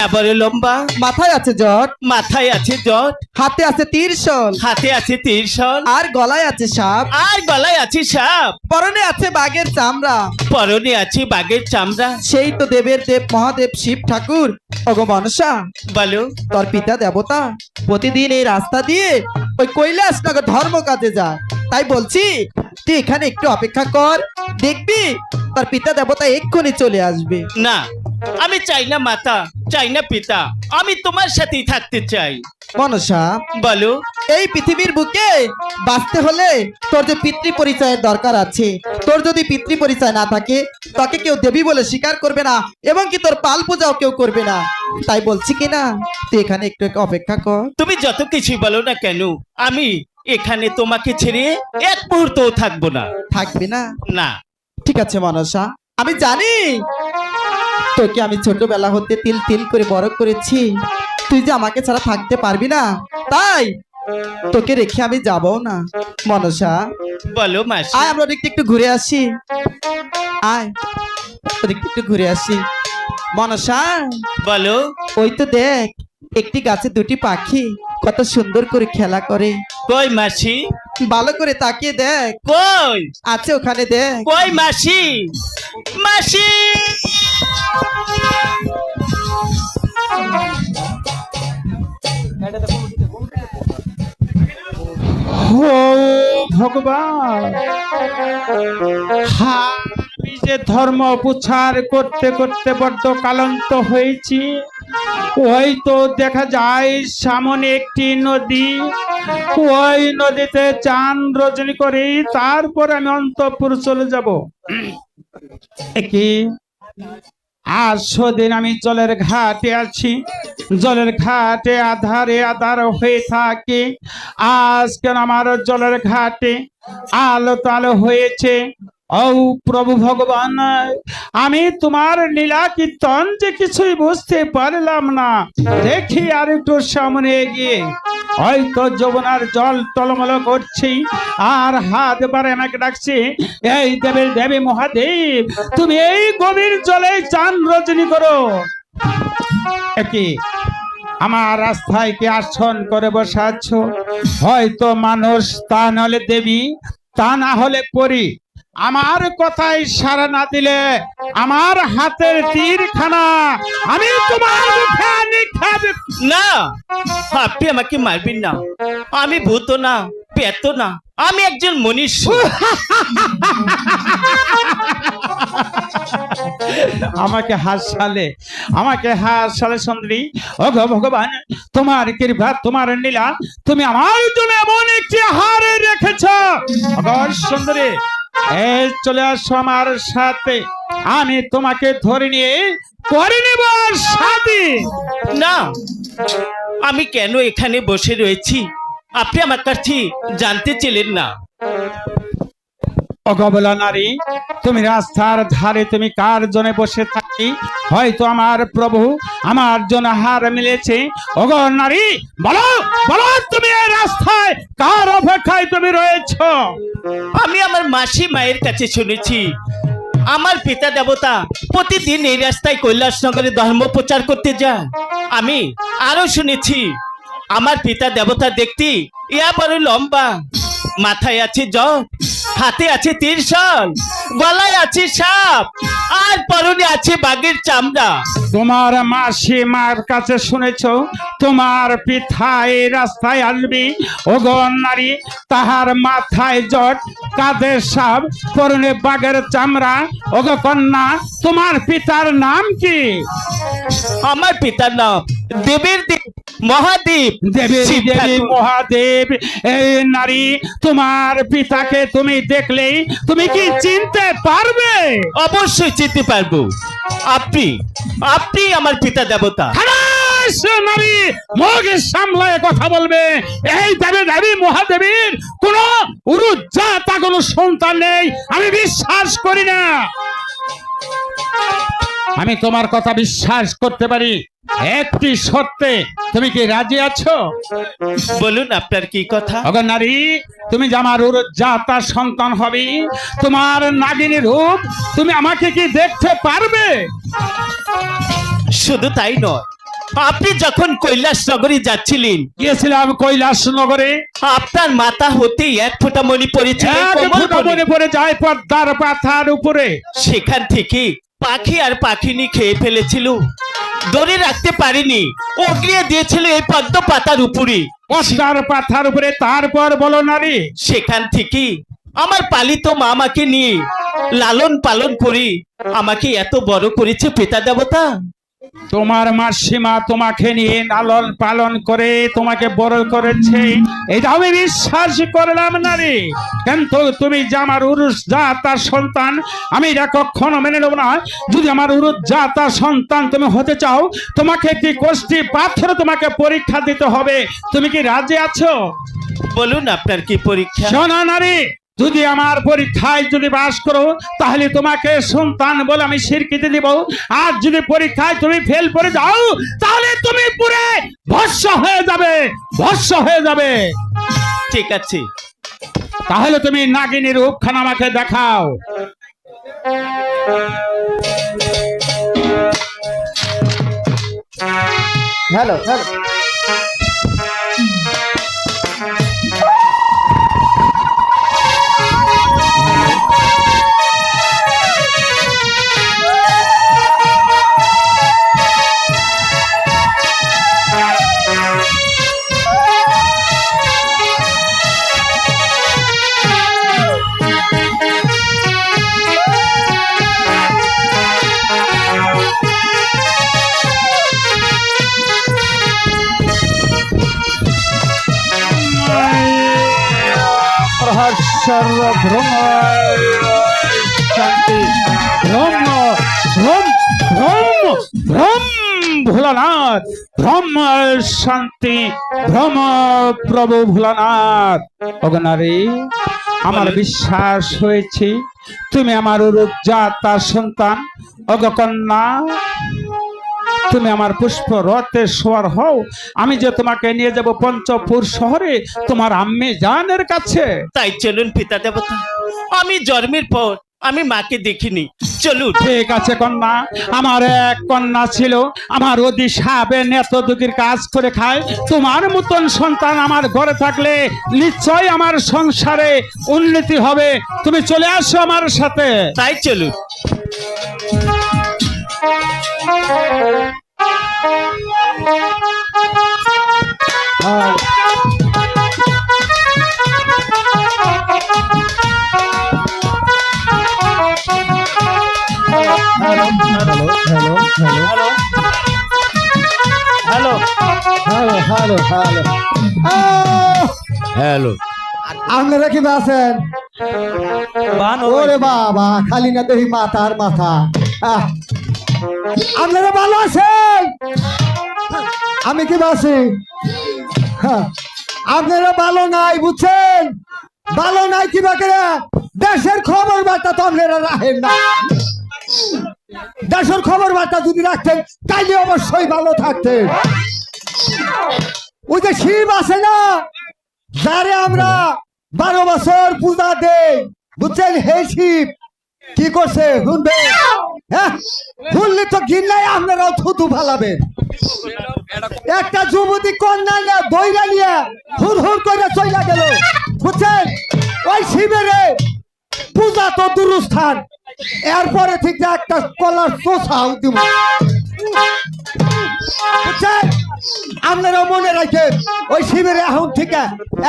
আবারও লম্বা। মাথায় আছে জট। মাথায় আছে জট। হাতে আছে তীরশল হাতে আছে তীরশন আর গলায় আছে সাপ। আর গলায় আছে সাপ। পরনে আছে বাঘের চামড়া। পরনে আছে বাঘের চামড়া। সেই তো দেবের দেব মহাদেব শিব ঠাকুর। ওগো মনসা বলো। তোর পিতা দেবতা প্রতিদিন এই রাস্তা দিয়ে ওই কৈলাস নগর ধর্ম কাজে যায়। তাই বলছি তুই এখানে একটু অপেক্ষা কর দেখবি তোর পিতা দেবতা এক্ষুনি চলে আসবে। না আমি চাই না মাতা চাই না পিতা আমি তোমার সাথেই থাকতে চাই। মনসা বলো। এই পৃথিবীর বুকে বাঁচতে হলে তোর যে পিতৃ পরিচয়ের দরকার আছে তোর যদি পিতৃ পরিচয় না থাকে তাকে কেউ দেবী বলে স্বীকার করবে না এবং কি তোর পাল পূজাও কেউ করবে না। তাই বলছি কি না তুই এখানে একটু একটু অপেক্ষা কর। তুমি যত কিছুই বলো না কেন আমি এখানে তোমাকে ছেড়ে এক মুহূর্তও থাকব না। থাকবে না? না। ঠিক আছে মনসা। আমি জানি তোকে আমি ছোটবেলা হতে তিল তিল করে বড় করেছি। তুই যে আমাকে ছাড়া থাকতে পারবি না তাই তোকে রেখে আমি যাব না। মনসা। বলো মাসি। আয় আমরা ওদিকটা একটু ঘুরে আসি। আয় ওদিকটা একটু ঘুরে আসি। মনসা। বলো। ওই তো দেখ একটি গাছে দুটি পাখি কত সুন্দর করে খেলা করে। কই মাসি? ভালো করে তাকিয়ে দেখ। কই? আছে ওখানে দেখ। কই মাসি? মাসি! ভগবান হা, আমি যে ধর্ম প্রচার করতে করতে বড্ড কালন্ত হয়েছি ওই তো দেখা যায় সামনে একটি নদী। ওই নদীতে চান রজনী করে, তারপর আমি অন্তপুর চলে যাব। কি? আজ সেদিন আমি জলের ঘাটে আছি। জলের ঘাটে আধারে আধার হয়ে থাকে। আজ কেন আমার জলের ঘাটে আলো তালো হয়েছে? ও প্রভু ভগবান, আমি তোমার লীলা কীর্তন যে কিছুই বুঝতে পারলাম না, দেখি আর একটু সামনে এগিয়ে। হয়তো যমুনার জল টলমল করছি, আর হাত বারে আমাকে ডাকছে, এই দেবের দেবী মহাদেব, তুমি এই গভীর জলে চান রজনী করো। একই আমার রাস্তায় কি আসন করে বসাচ্ছ? হয়তো মানুষ তা নাহলে দেবী, তা না হলে পরি। আমার কথায় সারা না দিলে আমার হাতের তীরখানা আমি তোমার মুখে নিক্ষেপ না আপনি আমাকে মারবেন না। আমি ভূত না পেত না আমি একজন মনীষী। আমাকে হাসালে আমাকে হাসালে সুন্দরী। ও গো ভগবান তোমার কৃপা তোমার নীলা তুমি আমার জন্য এমন একটি হার রেখেছ। সুন্দরী চলে আসো আমার সাথে। আমি তোমাকে ধরে নিয়ে করে নেব সাথে। না, আমি কেন এখানে বসে রয়েছি? আপনি আমার কাছে জানতে ছিলেন না। অগবলা নারী, তুমি রাস্তার ধারে তুমি কার জনে বসে থাকি? হয়তো আমার প্রভু আমার জন্য হার মিলেছে। অগ নারী, বলো বলো তুমি এই রাস্তায় কার অপেক্ষায় তুমি রয়েছ? আমি আমার মাসি মায়ের কাছে শুনেছি, আমার পিতা দেবতা প্রতিদিন এই রাস্তায় কৈলাসনগরে ধর্ম প্রচার করতে যায়। আমি আরও শুনেছি, আমার পিতা দেবতা দেখতে ইয়া বড় লম্বা। মাথায় আছে জগ হাতে আছে তীরশল গলায় আছে সাপ আর পরনে আছে বাঘের চামড়া। তোমার মাসি মার কাছে শুনেছ তোমার এই রাস্তায় আসবি ওগো নারী তাহার মাথায় জট কাঁধে সাপ পরনে বাঘের চামড়া। ওগো কন্যা তোমার পিতার নাম কি? আমার পিতার নাম দেবের দেব। মহাদেব দেবী। মহাদেব এই নারী তোমার পিতাকে তুমি দেখলেই তুমি কি চিনতে পারবে? অবশ্যই চিনতে পারব। আপনি আপনি আমার পিতা দেবতা। নারী মুখ সামলায় কথা বলবে। এই দেবী দেবী মহাদেবীর কোন উরুজ্জাতা কোনো সন্তান নেই। আমি বিশ্বাস করি না। আমি তোমার কথা বিশ্বাস করতে পারি। একটি সত্যে তুমি কি রাজি আছো? বলুন আপনার কি কথা? অগর নারী তুমি যে আমার উরুজ্জাতা সন্তান হবে তোমার নাগিনী রূপ তুমি আমাকে কি দেখতে পারবে? শুধু তাই নয় আপনি যখন কৈলাস নগরী যাচ্ছিলেন গিয়েছিলাম কৈলাস নগরে আপনার মাথা হতে এক ফোঁটা এক ফোঁটা মনে পড়ে যায় পদ্মার পাথার উপরে। সেখান থেকে পাখি আর পাখিনি খেয়ে ফেলেছিল। ধরে রাখতে পারিনি অগ্রিয়ে দিয়েছিল এই পদ্ম পাতার উপরে পদ্মার পাথার উপরে তারপর বলো নারী। সেখান থেকে আমার পালিত মামাকে নিয়ে লালন পালন করি। আমাকে এত বড় করেছে পিতা দেবতা। তোমার মাসিমা তোমাকে নিয়ে লালন পালন করে তোমাকে বড় করেছে। এটা আমি বিশ্বাস করলাম না রে। কিন্তু তুমি যে আমার উরুষ যা তার সন্তান আমি এটা কখনো মেনে নেব না। যদি আমার উরুষ যা তার সন্তান তুমি হতে চাও তোমাকে একটি কোষ্ঠী পাথর তোমাকে পরীক্ষা দিতে হবে? তুমি কি রাজি আছো? বলুন আপনার কি পরীক্ষা? শোনা নারী যদি আমার পরীক্ষায় যদি বাস করো তাহলে তোমাকে সন্তান বলে আমি স্বীকৃতি দিব। আর যদি পরীক্ষায় তুমি ফেল করে যাও তাহলে তুমি পুরে ভস্য হয়ে যাবে ভস্য হয়ে যাবে। ঠিক আছে। তাহলে তুমি নাগিনীর রূপখানা আমাকে দেখাও। Hello hello. ভ্রম প্রভু ভোলানাথ। অগনারী আমার বিশ্বাস হয়েছে, তুমি আমার উরুজ্জা তার সন্তান। অগকন্যা তুমি আমার পুষ্প রথে সোয়ার হও। আমি যে তোমাকে নিয়ে যাব পঞ্চপুর শহরে, তোমার আম্মি জানের কাছে। তাই চলুন পিতা দেবতা, আমি জন্মের পর আমি মাকে দেখিনি। চলুন। ঠিক আছে কন্যা আমার এক কন্যা ছিল আমার অদি সাহেবের নেত দুঃখীর কাজ করে খায়। তোমার মতন সন্তান আমার ঘরে থাকলে নিশ্চয় আমার সংসারে উন্নতি হবে। তুমি চলে আসো আমার সাথে। তাই চলুন। Hello hello hello hello hello hello hello hello আপনারা কি আছেন? ওরে বাবা খালি না দেখি মাথার মাথা। আহ, আপনারা ভালো আছেন? আমি কি আছি? হ্যাঁ, আপনারা ভালো নাই বুঝছেন? ভালো নাই কি বাকে দেশের খবর বার্তা তো আপনারা রাখেন না। দেশের খবর বার্তা যদি রাখতেন, তাইলে অবশ্যই ভালো থাকতেন। ওই যে শিব আছে না, যারে আমরা বারো বছর পূজা দেই, বুঝছেন? হে শিব, কি করছে? শুনবে? হ্যাঁ? তো একটা হুর হুর গেল, বুঝছেন? ওই শিবেরে পূজা তো দুরস্থান। এরপরে ঠিক একটা কলার চোষাও দিব। বুঝছেন আপনারা মনে রাখেন ওই শিবিরে এখন থেকে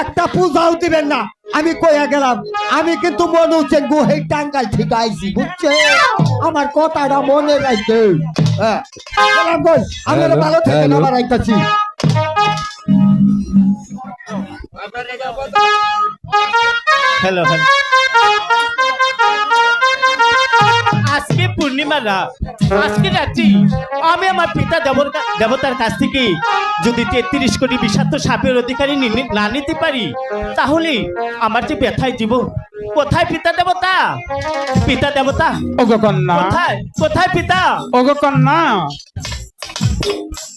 একটা পূজাও দিবেন না। আমি কইয়া গেলাম আমি কিন্তু মনে হচ্ছে গুহে টাঙ্গাল ঠিক আইছি বুঝছে? আমার কথাটা মনে রাখতে। হ্যাঁ। আপনারা ভালো থেকে আবার আইতাছি। Hello hello. আজকে পূর্ণিমা রাত। আজকে রাত্রি। আমি আমার পিতা দেবতার কাছ থেকে যদি তেত্রিশ কোটি বিষাক্ত সাপের অধিকারী নি- নিতে পারি তাহলে আমার যে ব্যথায় জীবন কোথায় পিতা দেবতা? পিতা দেবতা ওগো কন্যা। কোথায়? কোথায় পিতা? ওগো কন্যা।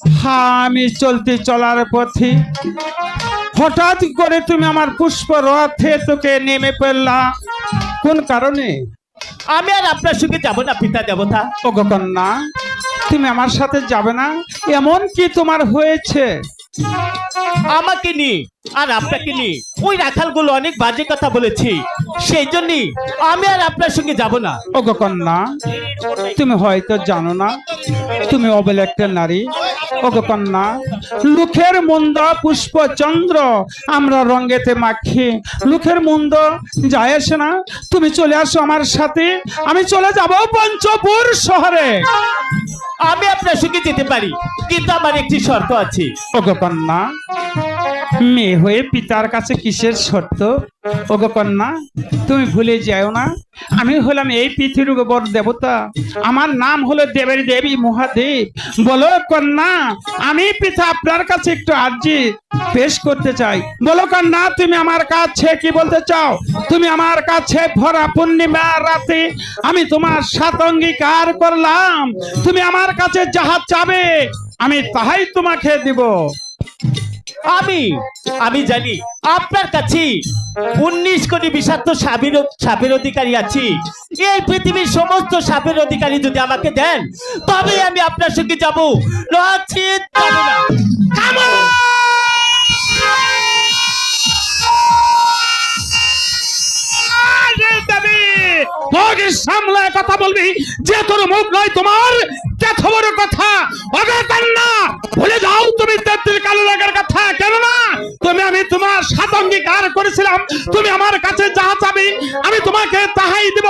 হ্যাঁ আমি চলতে চলার পথে হঠাৎ করে তুমি আমার পুষ্প রথে তোকে নেমে পড়লা। কোন কারণে? আমি আর আপনার সঙ্গে যাব না পিতা দেবতা। ওগো কন্যা তুমি আমার সাথে যাবে না? এমন কি তোমার হয়েছে? আমাকে নি আর আপনাকে নি ওই রাখালগুলো অনেক বাজে কথা বলেছি। সেই জন্যই আমি আর আপনার সঙ্গে যাব না। ওগো কন্যা তুমি হয়তো জানো না তুমি অবল একটা নারী। ওগো কন্যা লুখের মন্দ পুষ্প চন্দ্র আমরা রঙ্গেতে মাখি। লুখের মন্দ যায় আসে না। তুমি চলে আসো আমার সাথে। আমি চলে যাব পঞ্চপুর শহরে। আমি আপনার সঙ্গে যেতে পারি কিন্তু আমার একটি শর্ত আছে। ওগো কন্যা মেয়ে হয়ে পিতার কাছে কিসের শর্ত? ওগো কন্যা, তুমি ভুলে যাও না। আমি হলাম এই পৃথিবীর বড় দেবতা। আমার নাম হলো দেবের দেবী মহাদেব। বলো কন্যা, আমি পিতা আপনার কাছে একটু আর্জি পেশ করতে চাই। বলো কন্যা, তুমি আমার কাছে কি বলতে চাও? তুমি আমার কাছে ভরা পূর্ণিমা রাতে আমি তোমার সাত অঙ্গীকার করলাম। তুমি আমার কাছে যাহা চাবে, আমি তাহাই তোমাকে দিব। আমি আমি জানি আপনার কাছে উনিশ কোটি বিষাক্ত সাপের সাপের অধিকারী আছি। এই পৃথিবীর সমস্ত সাপের অধিকারী যদি আমাকে দেন তবে আমি আপনার সঙ্গে যাব। সামলায় কথা বলবি, যে তোর মুখ নয় তোমার এত কথা। ওকে ভুলে যাও তুমি তেত্রিশ কালো লাগার কথা। কেন না তুমি আমি তোমার সাত অঙ্গীকার করেছিলাম। তুমি আমার কাছে যাহা চাবি, আমি তোমাকে তাহাই দিব।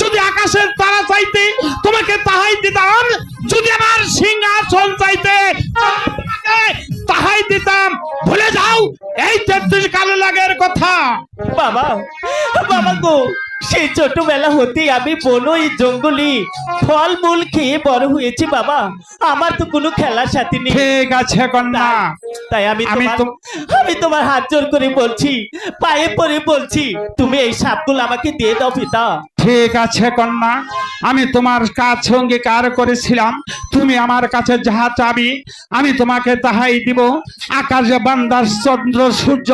যদি আকাশের তারা চাইতে, তোমাকে তাহাই দিতাম। যদি আমার সিংহাসন চাইতে তাহাই দিতাম। ভুলে যাও এই তেত্রিশ কালো লাগের কথা। বাবা বাবা গো সেই ছোটবেলা হতেই আমি বনই জঙ্গলি। ফল মূল খেয়ে বড় হয়েছি বাবা। আমার তো কোনো খেলার সাথে নেই। ঠিক আছে কন্যা। তাই আমি আমি তোমার হাত জোর করে বলছি পায়ে পড়ে বলছি তুমি এই সাপগুলো আমাকে দিয়ে দাও পিতা। ঠিক আছে কন্যা আমি তোমার কাছে অঙ্গীকার করেছিলাম। তুমি আমার কাছে যাহা চাবি আমি তোমাকে তাহাই দিব। আকাশে বান্দার চন্দ্র সূর্য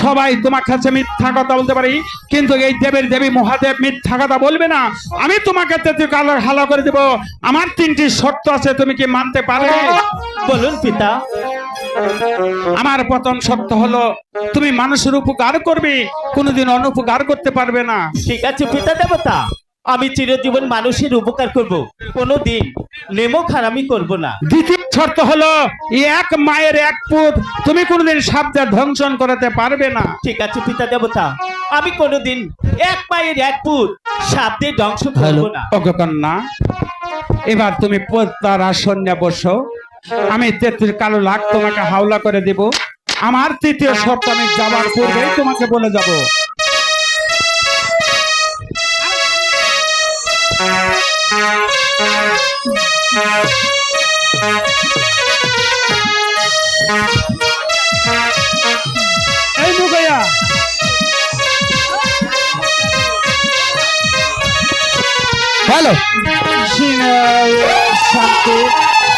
সবাই তোমার কাছে মিথ্যা কথা বলতে পারি কিন্তু এই দেবের দেবী মহাদেব মিথ্যা কথা বলবে না। আমি তোমাকে তেতু কালো হালা করে দেব। আমার তিনটি শর্ত আছে তুমি কি মানতে পারবে? বলুন পিতা। আমার প্রথম শর্ত হলো। তুমি মানুষের উপকার করবে কোনোদিন অনুপকার করতে পারবে না। ঠিক আছে পিতা দেবতা আমি চিরজীবন মানুষের উপকার করব কোনোদিন নেমো খারামি করব না। দ্বিতীয় শর্ত হলো এক মায়ের এক পুত তুমি কোনোদিন সাপদের ধ্বংসন করাতে পারবে না। ঠিক আছে পিতা দেবতা আমি কোনোদিন এক পায়ের এক ফুট সাপ ধ্বংস করব না। অগকন্যা এবার তুমি পদ্মার আসনে বসো। আমি তেত্রিশ কালো লাখ তোমাকে হাওলা করে দেব। আমার তৃতীয় শর্ত, আমি যাবার পূর্বেই তোমাকে বলে যাব। এই মুগয়া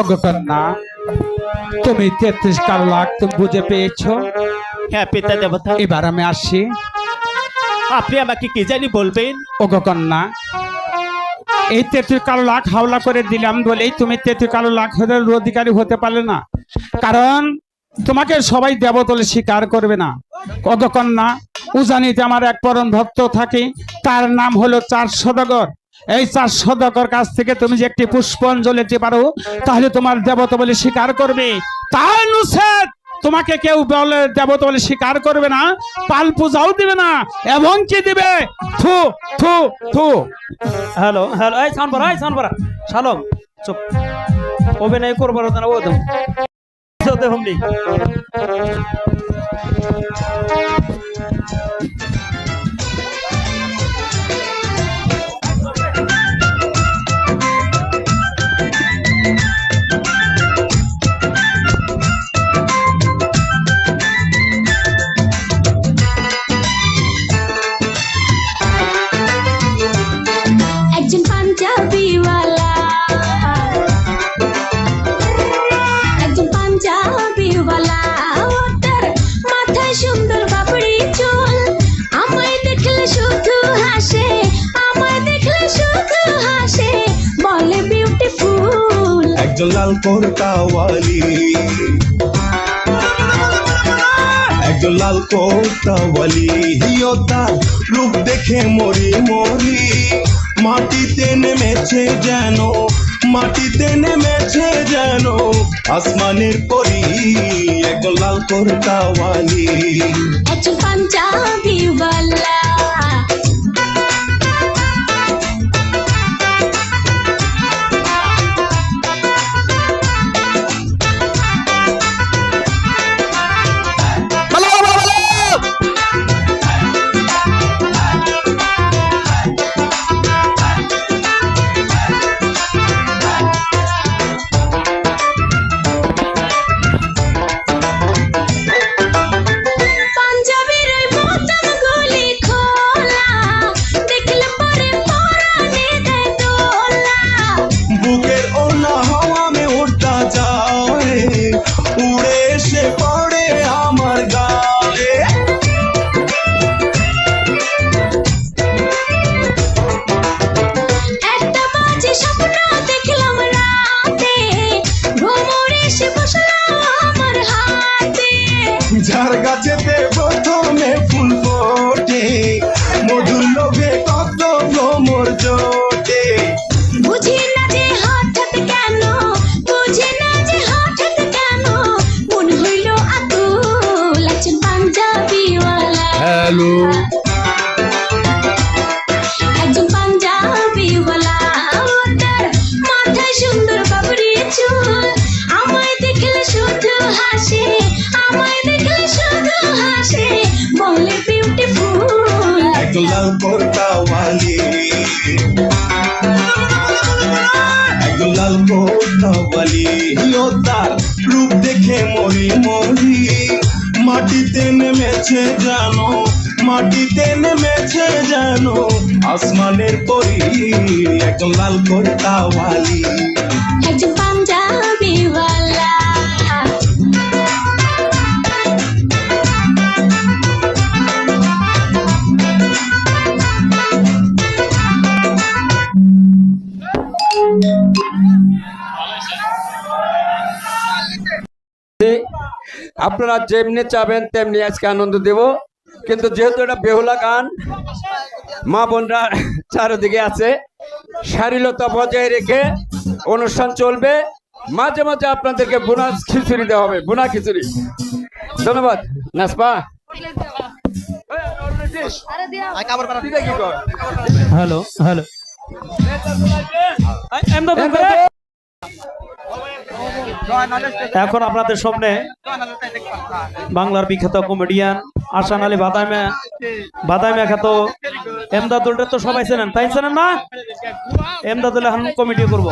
অগকন্যা তুমি তেত্রিশ কাল লাখ তুমি বুঝে পেয়েছ? হ্যাঁ পিতা দেবতা। এবার আমি আসছি আপনি আমাকে কি জানি বলবেন? অগকন্যা এই তেত্রিশ কালো লাখ হাওলা করে দিলাম বলেই তুমি তেত্রিশ কালো লাখ অধিকারী হতে পারলে না। কারণ তোমাকে সবাই দেবতলে স্বীকার করবে না। অগকন্যা উজানিতে আমার এক পরম ভক্ত থাকে। তার নাম হলো চার সদগর। এই চার সদগর কাছ থেকে তুমি যে একটি পুষ্পাঞ্জলি দিতে পারো, তাহলে তোমার দেবতা বলে স্বীকার করবে। তার নুসেদ তোমাকে কেউ বলে দেবতা বলে স্বীকার করবে না, পাল পূজাও দিবে না, এবং কি দিবে? থু থু থু। হ্যালো হ্যালো, এই সাউন্ড এই সাউন্ড শালম চুপ। অভিনয় করবার না ও দেম লাল কোরতাওয়ালি একজন লাল কোরতাওয়ালি হিও তার রূপ দেখে মরি মরি। মাটিতে নেমেছে যেন, মাটিতে নেমেছে যেন আসমানের পরি। একজন লাল কোরতাওয়ালি একজন পাঞ্জাবিওয়ালা ভালো বলে বিউটিফুল লাল কোর্তাওয়ালি একজন লাল কোর্তাওয়ালি ও তার রূপ দেখে মরি মরি। মাটিতে নেমেছে জানো মাটিতে নেমেছে জানো আসমানের পরি একজন লাল একজন আপনারা যেমনি চাবেন তেমনি আজকে আনন্দ দেব। কিন্তু যেহেতু এটা বেহুলা গান মা বোনরা চারিদিকে আছে শারীরতা বজায় রেখে অনুষ্ঠান চলবে। মাঝে মাঝে আপনাদেরকে বোনাস খিচুড়ি দেওয়া হবে বোনা খিচুড়ি। ধন্যবাদ। নাসপা হ্যালো হ্যালো। এখন আপনাদের সামনে বাংলার বিখ্যাত কমেডিয়ান আসান আলী বাদামে বাদামে খ্যাত এমদাদুলটা তো সবাই চেনেন, তাই চেনেন না? এমদাদুল এখন কমেডি করব।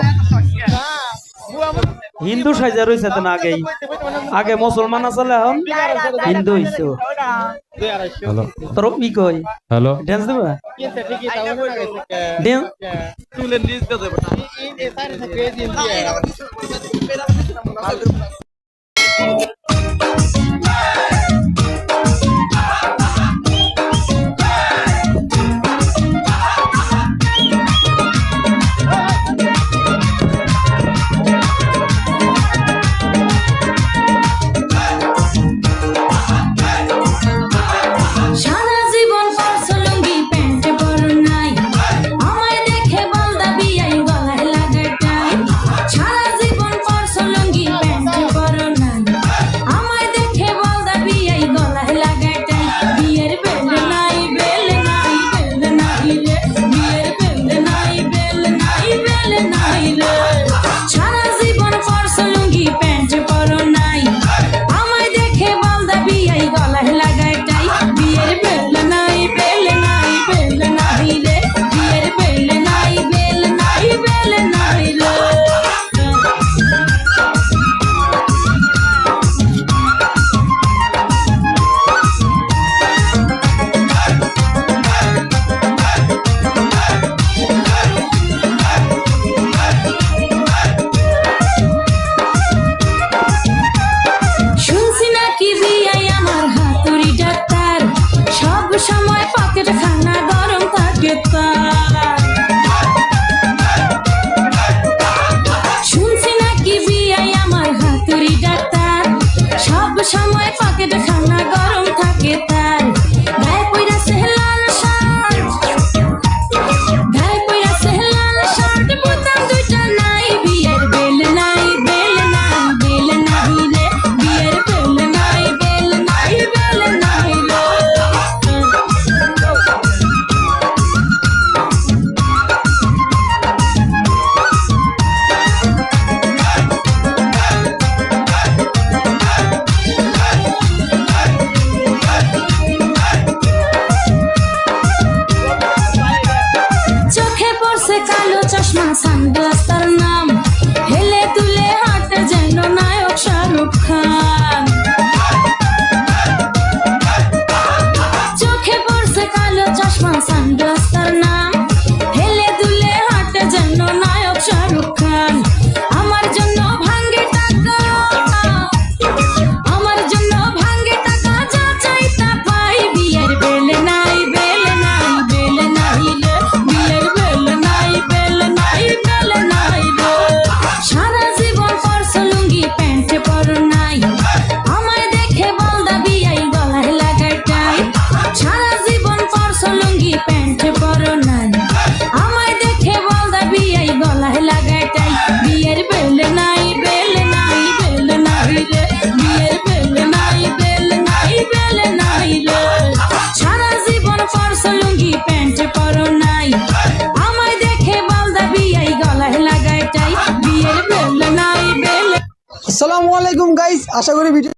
হিন্দু সাজা রয়েছে তো না আগেই আগে মুসলমান আসলে এখন? হিন্দু হইছে হ্যালো। তোর কি কই? হ্যালো। ড্যান্স দেবে? ড্যান্স সারা আশা করি ভিডিও